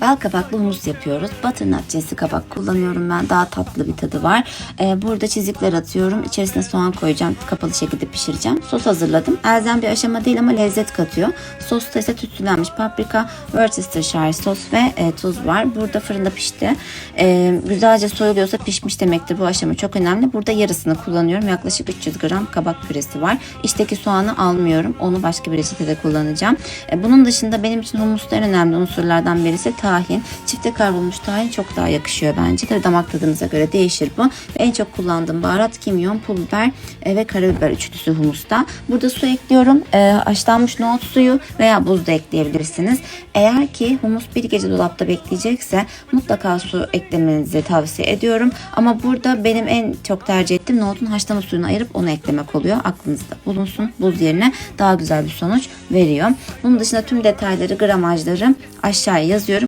Bal kabaklı humus yapıyoruz. Butternut cinsi kabak kullanıyorum ben. Daha tatlı bir tadı var. Ee, burada çizikler atıyorum. İçerisine soğan koyacağım. Kapalı şekilde pişireceğim. Sos hazırladım. Elzem bir aşama değil ama lezzet katıyor. Sosta ise tütsülenmiş paprika, Worcestershire sos ve e, tuz var. Burada fırında pişti. Ee, güzelce soyuluyorsa pişmiş demektir. Bu aşama çok önemli. Burada yarısını kullanıyorum. Yaklaşık 300 gram kabak püresi var. İçteki soğanı almıyorum. Onu başka bir reçetede kullanacağım. E, bunun dışında benim için humusta en önemli unsurlardan birisi tahin. Çifte kavrulmuş tahin çok daha yakışıyor bence. Tabii damak tadınıza göre değişir bu. Ve en çok kullandığım baharat kimyon, pul biber e, ve karabiber üçlüsü humusta. Burada su ekliyorum. E, haşlanmış nohut suyu veya buz da ekleyebilirsiniz. Eğer ki humus bir gece dolapta bekleyecekse mutlaka su eklemenizi tavsiye ediyorum. Ama burada benim en çok tercih ettiğim nohutun haşlama suyunu ayırıp onu eklemek oluyor. Aklınızda bulunsun. Buz yerine daha güzel bir sonuç veriyor. Bunun dışında tüm detayları, gramajları aşağıya yazıyorum.